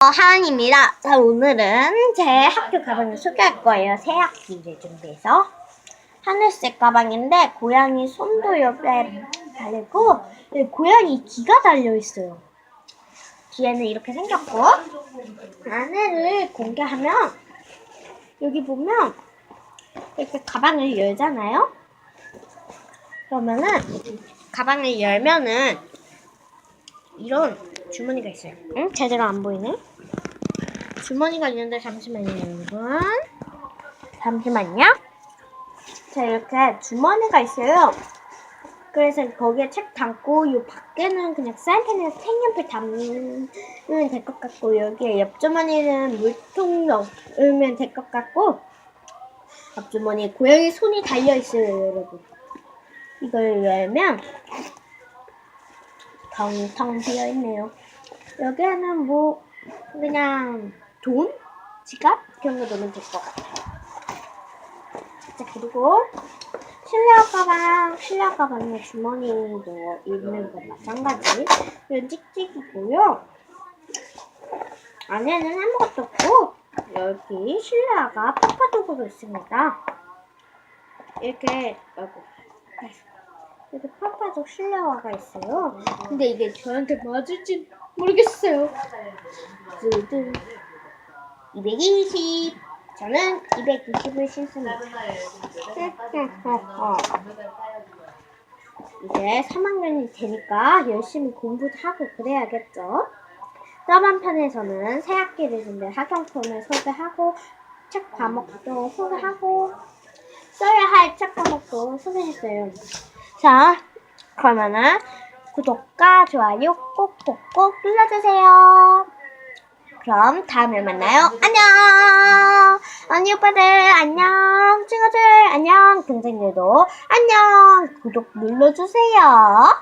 어, 하은입니다. 자, 오늘은 제 학교 가방을 소개할 거예요. 새 학기를 준비해서. 하늘색 가방인데, 고양이 손도 옆에 달리고, 여기 고양이 귀가 달려있어요. 뒤에는 이렇게 생겼고, 안에를 공개하면, 여기 보면, 이렇게 가방을 열잖아요? 그러면은, 가방을 열면은, 이런 주머니가 있어요. 응? 제대로 안 보이네. 주머니가 있는데 잠시만요, 여러분. 잠시만요. 자, 이렇게 주머니가 있어요. 그래서 거기에 책 담고 이 밖에는 그냥 사인펜이나 색연필 담으면 될 것 같고 여기에 옆주머니는 물통 넣으면 될 것 같고 앞주머니에 고양이 손이 달려 있어요, 여러분. 이걸 열면 텅텅 비어 있네요. 여기에는 뭐 그냥 돈, 지갑 그런 거 넣으면 될 것 같아요. 자 그리고 실내화 가방, 실내화 가방에 주머니도 있는 거 마찬가지. 이런 찍찍이고요. 안에는 아무것도 없고 여기 실내화가 파파독으로 있습니다. 이렇게 아이 고 이렇게 파파족 실내화가 있어요. 근데 이게 저한테 맞을지 모르겠어요. 두둔 220 저는 220을 신습니다. 이제 3학년이 되니까 열심히 공부도 하고 그래야겠죠. 저번 편에서는 새 학기를 준비 학용품을 소개하고 책 과목도 소개하고 써야 할 책 과목도 소개했어요. 자, 그러면은 구독과 좋아요 꼭꼭꼭 눌러주세요. 그럼 다음에 만나요. 안녕. 언니 오빠들 안녕. 친구들 안녕. 동생들도 안녕. 구독 눌러주세요.